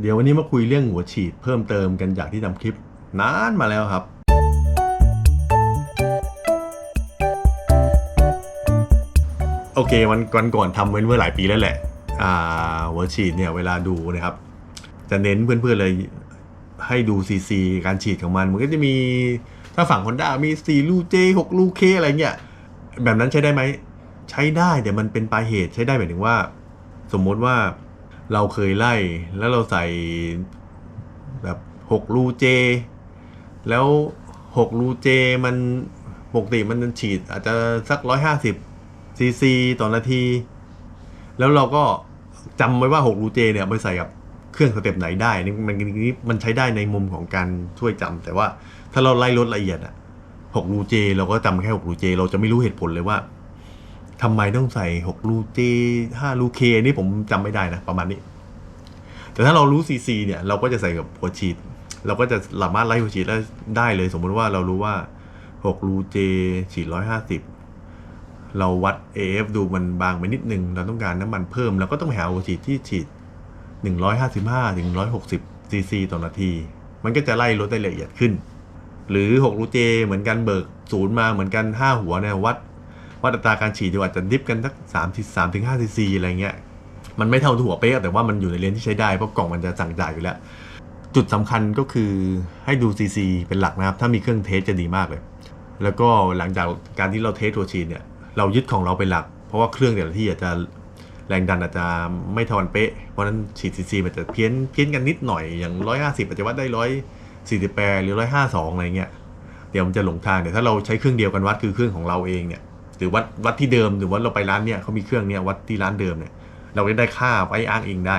เดี๋ยววันนี้มาคุยเรื่องหัวฉีดเพิ่มเติมกันจากที่ทำคลิปนานมาแล้วครับ โอเควันก่อนก่อนทำไว้เมื่อหลายปีแล้วแหละ อ่า หัวฉีดเนี่ยเวลาดูนะครับ จะเน้นเพื่อนๆเลยให้ดูซีซีการฉีดของมัน มันก็จะมีถ้าฝั่งฮอนด้ามี4ลูเจ6ลูเคอะไรเงี้ยแบบนั้นใช้ได้ไหม ใช้ได้แต่มันเป็นปลายเหตุใช้ได้หมายถึงว่า สมมติว่า เราเคยไล่ แล้วเราใส่แบบ6ลูเจ แล้ว6ลูเจมันปกติมันฉีดอาจจะสัก150ซีซีต่อนาที แล้วเราก็จำไว้ว่า6รูเจเนี่ยไปใส่กับเครื่องสเต็ปไหนได้นี่มันนี่มันใช้ได้ในมุมของการช่วยจำแต่ว่าถ้าเราไล่ลดละเอียดอะ6รูเจ เราก็จำแค่6รูเจ เราจะไม่รู้เหตุผลเลยว่า ทำไมต้องใส่6รูเจ5รูเคนี่ผมจำไม่ได้นะ ประมาณนี้ แต่ถ้าเรารู้ซีซีเนี่ย เราก็จะใส่กับหัวฉีด เราก็จะสามารถไล่หัวฉีดได้ได้เลย สมมติว่าเรารู้ว่า6รูเจฉีด 150 เราวัด AF ดูมันบางไปนิดนึง เราต้องการน้ำมันเพิ่ม เราก็ต้องหาหัวฉีดที่ฉีด 155ถึง160ซีซีต่อนาที มันก็จะไล่ลดได้ละเอียดขึ้น หรือ6รูเจเหมือนกันเบิกศูนย์มาเหมือนกัน 5 หัวเนี่ยวัด วัดอัตราการฉีดดีกว่าจะดิฟกันสัก3 3ถึง5ซีซีอะไรเงี้ยมันไม่เท่าหัวเป๊ะแต่ว่ามันอยู่ในเลนที่ใช้ได้เพราะกล่องมันจะสั่งจ่ายอยู่แล้ว จุดสำคัญก็คือให้ดูซีซีเป็นหลักนะครับ ถ้ามีเครื่องเทสจะดีมากเลย แล้วก็หลังจากการที่เราเทสตัวฉีดเนี่ยเรายึดของเราเป็นหลัก เพราะว่าเครื่องแต่ละที่อาจจะแรงดันอาจจะไม่เทากันเป๊ะ เพราะฉะนั้นฉีดซีซีมันจะเพี้ยนเพี้ยนกันนิดหน่อยอย่าง 150อาจจะวัดได้148หรือ152องอะไรเงี้ยเดี๋ยวมันจะหลงทางแต่ถ้าเราใช้เครื่องเดียวกันวัดคือเครื่องของเราเองเนี่ย หรือวัดวัดที่เดิมหรือว่าเราไปร้านเนี่ยเขามีเครื่องเนี่ยวัดที่ร้านเดิมเนี่ย เราก็ได้ค่าไว้อ้างอิงได้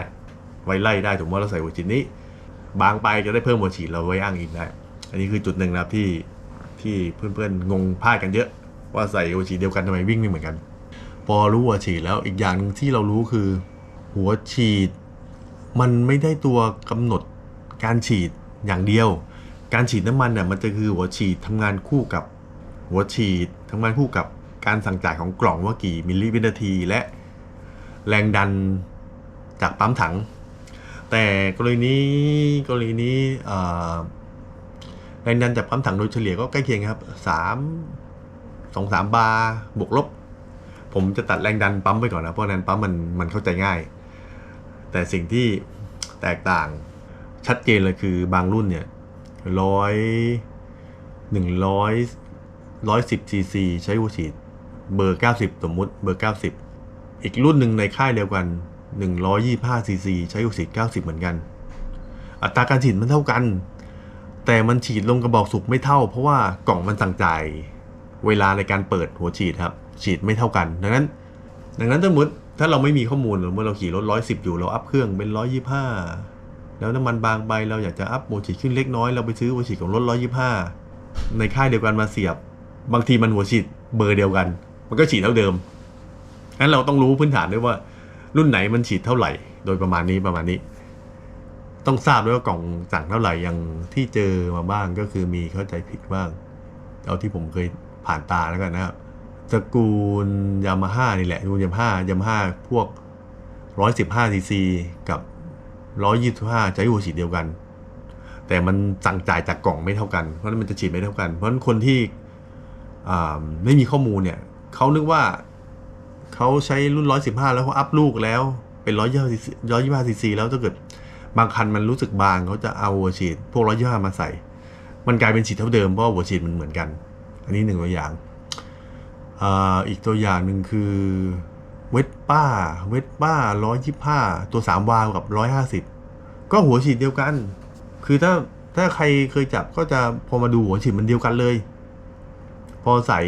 ไว้ไล่ได้สมมติว่าเราใส่หัวฉีดนี้ บางไปจะได้เพิ่มหัวฉีดเราไว้อ้างอิงได้ อันนี้คือจุดหนึ่งนะครับที่ที่เพื่อนๆงงพลาดกันเยอะ ว่าใส่หัวฉีดเดียวกันทำไมวิ่งไม่เหมือนกัน พอรู้หัวฉีดแล้วอีกอย่างหนึ่งที่เรารู้คือ หัวฉีด มันไม่ได้ตัวกำหนดการฉีดอย่างเดียว การฉีดน้ำมันเนี่ยมันจะคือหัวฉีดทำงานคู่กับหัวฉีดทำงานคู่กับ การสั่งจ่ายของกล่องว่ากี่มิลลิวินาที และแรงดันจากปั๊มถัง แต่กรณีนี้กรณีนี้แรงดันจากปั๊มถังโดยเฉลี่ยก็ใกล้เคียงครับสามสองสามบาร์บวกลบ ผมจะตัดแรงดันปั๊มไปก่อนนะ เพราะนั้นปั๊มมันมันเข้าใจง่าย แต่สิ่งที่แตกต่างชัดเจนเลยคือบางรุ่นเนี่ยร้อยหนึ่งร้อยร้อยสิบซีซีใช้หัวฉีด เบอร์เก้าสิบสมมุติเบอร์เก้าสิบอีกรุ่นหนึ่งในค่ายเดียวกันหนึ่งร้อยยี่ห้าซีซีใช้หัวฉีดเก้าสิบเหมือนกัน อัตราการฉีดมันเท่ากัน แต่มันฉีดลงกระบอกสูบไม่เท่า เพราะว่ากล่องมันสั่งจ่ายเวลาในการเปิดหัวฉีดครับ ฉีดไม่เท่ากัน ดังนั้น ดังนั้นสมมติถ้าเราไม่มีข้อมูลหรือเมื่อเราขี่รถร้อยสิบอยู่เราอัพเครื่องเป็นร้อยยี่ห้าแล้วน้ำมันบางไปเราอยากจะอัพหัวฉีดขึ้นเล็กน้อยเราไปซื้อหัวฉีดของรถร้อยยี่ห้าในค่ายเดียวกันมาเสียบ บางทีมันหัวฉีดเบอร์เดียวกัน มันก็ฉีดเท่าเดิมงั้นเราต้องรู้พื้นฐานด้วยว่า รุ่นไหนมันฉีดเท่าไหร่ โดยประมาณนี้ประมาณนี้ ต้องทราบด้วยว่ากล่องสั่งเท่าไหร่อย่างที่เจอมาบ้างก็คือมีเข้าใจผิดบ้าง เอาที่ผมเคยผ่านตาแล้วกันนะครับตระกูลยามาฮ่านี่แหละตระกูลยามาฮ่ายามาฮ่าพวก115ซีซีกับ125ใช้หัวฉีดเดียวกัน แต่มันสั่งจ่ายจากกล่องไม่เท่ากัน เพราะนั้นมันจะฉีดไม่เท่ากัน เพราะนั้นคนที่ไม่มีข้อมูลเนี่ย เขานึกว่าเขาใช้รุ่น115แล้วเขาอัพลูกแล้ว เป็น125ซีซีแล้วถ้าเกิดบางคันมันรู้สึกบางเขาจะเอาหัวฉีด พวก125มาใส่ มันกลายเป็นฉีดเท่าเดิมเพราะหัวฉีดมันเหมือนกัน อันนี้หนึ่งตัวอย่างอ่าอีกตัวอย่างหนึ่งคือเวสป้า เวสป้าร้อยยี่ห้าตัวสามวาลกับร้อยห้าสิบก็หัวฉีดเดียวกัน คือถ้าถ้าใครเคยจับก็จะพอมาดูหัวฉีดมันเดียวกันเลย พอใส่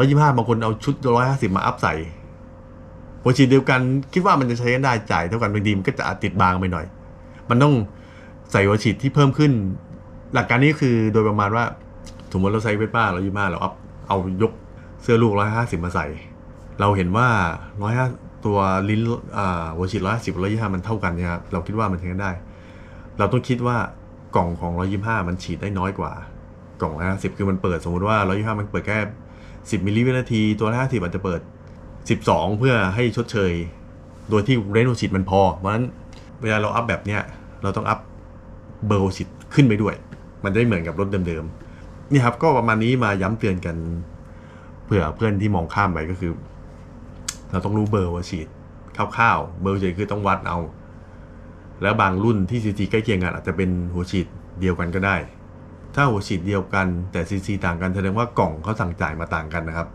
ร้อยยี่ห้าบางคนเอาชุดร้อยห้าสิบมาอัพใส่หัวฉีดเดียวกันคิดว่ามันจะใช้กันได้จ่ายเท่ากันบางทีมันก็จะติดบางไปหน่อย มันต้องใส่หัวฉีดที่เพิ่มขึ้น หลักการนี้คือโดยประมาณว่าสมมติเราใช้เวทป้าเรายี่ห้าเราเอาเอายกเสื้อลูกร้อยห้าสิบมาใส่ เราเห็นว่าร้อยห้าตัวลิ้นอ่าหัวฉีดร้อยห้าสิบร้อยยี่ห้ามันเท่ากันเนี่ยครับเราคิดว่ามันใช้กันได้ เราต้องคิดว่ากล่องของร้อยยี่ห้ามันฉีดได้น้อยกว่ากล่องร้อยห้าสิบคือมันเปิดสมมติว่าร้อยยี่ห้ามันเปิดแค่ สิบมิลลิวินาที ตัวห้าสิบอาจจะเปิดสิบสองเพื่อให้ชดเชย โดยที่เรนโหัวฉีดมันพอ เพราะฉะนั้นเวลาเราอัพแบบเนี้ยเราต้องอัพเบอร์ชิดขึ้นไปด้วย มันจะไม่เหมือนกับรถเดิมๆ นี่ครับก็ประมาณนี้มาย้ำเตือนกัน เผื่อเพื่อนที่มองข้ามไปก็คือ เราต้องรู้เบอร์หัวฉีดคร่าวๆ เบอร์หัวฉีดคือต้องวัดเอา แล้วบางรุ่นที่ซีซีใกล้เคียงกันอาจจะเป็นหัวฉีดเดียวกันก็ได้ ถ้าหัวฉีดเดียวกันแต่ซีซีต่างกันแสดงว่ากล่องเขาสั่งจ่ายมาต่างกันนะครับ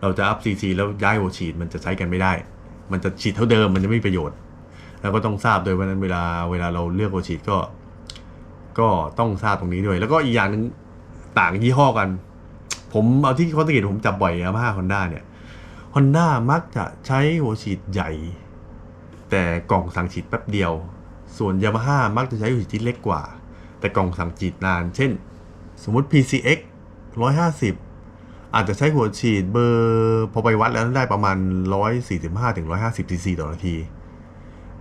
เราจะอัพซีซีแล้วย้ายหัวฉีดมันจะใช้กันไม่ได้ มันจะฉีดเท่าเดิมมันจะไม่มีประโยชน์ แล้วก็ต้องทราบโดวยวันนั้นเวลาเวลาเราเลือกหัวฉีดก็ ก็ต้องทราบตรงนี้ด้วย แล้วก็อีกอย่างหนึ่งต่างยี่ห้อกัน ผมเอาที่เขาสังเกตผมจับบ่อยยามาฮ่าฮอนด้าเนี่ยฮอนด้ามักจะใช้หัวฉีดใหญ่ แต่กล่องสั่งฉีดแป๊บเดียว ส่วนยามาฮ่ามักจะใช้หัวฉีดที่เล็กกว่า แต่กล่องสั่งฉีดนาน เช่น สมมติ PCX 150 อาจจะใช้หัวฉีดเบอร์พอไปวัดแล้วได้ประมาณ 145ถึง150 cc ต่อนาที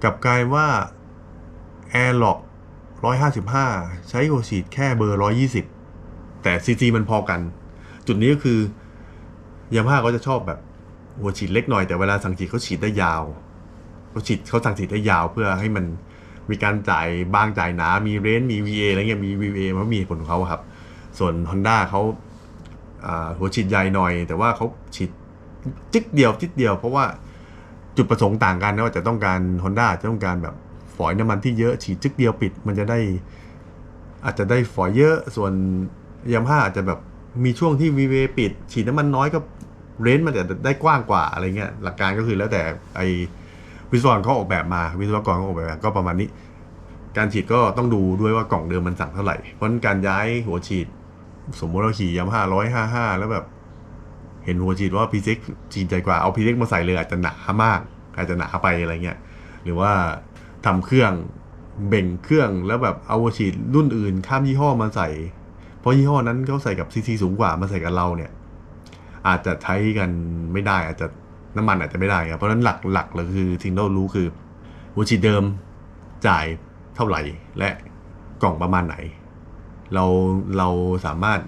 กับกลายว่า Airlock 155 ใช้หัวฉีดแค่เบอร์ 120 แต่ cc มันพอกัน จุดนี้ก็คือยามาก็จะชอบแบบหัวฉีดเล็กหน่อยแต่เวลาสั่งฉีดเขาฉีดได้ยาวเขาฉีดเขาสั่งฉีดได้ยาวเพื่อให้มันมีการจ่ายบางจ่ายหนา มีเรนมี VA อะไรเงี้ย มี VA มันมีผลของเขาครับ ส่วน Honda เขาหัวฉีดใหญ่หน่อย แต่ว่าเขาฉีดจิกเดียวจิกเดียว เพราะว่าจุดประสงค์ต่างกันนะว่าจะต้องการ Honda จะต้องการแบบฝอยน้ำมันที่เยอะฉีดจิกเดียวปิด มันจะได้อาจจะได้ฝอยเยอะส่วนยามาฮ่าอาจจะแบบมีช่วงที่ VA ปิด ฉีดน้ำมันน้อยก็เรนจ์มันจะได้กว้างกว่าอะไรเงี้ยหลักการก็คือแล้วแต่ไอวิศวกรเขาออกแบบมาวิศวกรเขาออกแบบก็ประมาณนี้ การฉีดก็ต้องดูด้วยว่ากล่องเดิมมันสั่งเท่าไหร่ เพราะฉะนั้นการย้ายหัวฉีด สมมติเราขี่ยามาฮ่าร้อยห้าห้าแล้วแบบ เห็นหัวฉีดว่าพีเซ็กฉีดใหญ่กว่าเอาพีเซ็กมาใส่เลยอาจจะหนามาก อาจจะหนาไปอะไรเงี้ยหรือว่าทำเครื่องเบ่งเครื่องแล้วแบบเอาหัวฉีดรุ่นอื่น ข้ามยี่ห้อมาใส่ เพราะยี่ห้อนั้นเขาใส่กับซีซีสูงกว่ามาใส่กับเราเนี่ย อาจจะใช้กันไม่ได้ อาจจะน้ำมันอาจจะไม่ได้ครับเพราะฉะนั้นหลักหลักเลยคือสิ่งที่เรารู้คือหัวฉีดเดิมจ่ายเท่าไหร่และกล่องประมาณไหน เราเราสามารถ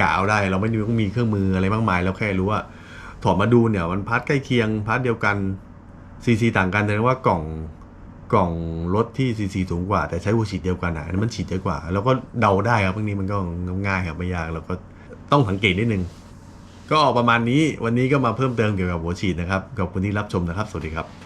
กะเอาได้ เราไม่ต้องมีเครื่องมืออะไรมากมายเราแค่รู้ว่าถอดมาดูเนี่ยมันพาร์ทใกล้เคียงพาร์ทเดียวกันซีซีต่างกันแสดงว่ากล่องกล่องรถที่ซีซีสูงกว่า แต่ใช้หัวฉีดเดียวกันอะอันนั้นมันฉีดเยอะกว่า แล้วก็เดาได้ครับบางทีมันก็ง่ายครับไม่ยากเราก็ต้องสังเกตนิดนึงก็ประมาณนี้วันนี้ก็มาเพิ่มเติมเกี่ยวกับหัวฉีดนะครับขอบคุณที่รับชมนะครับ สวัสดีครับ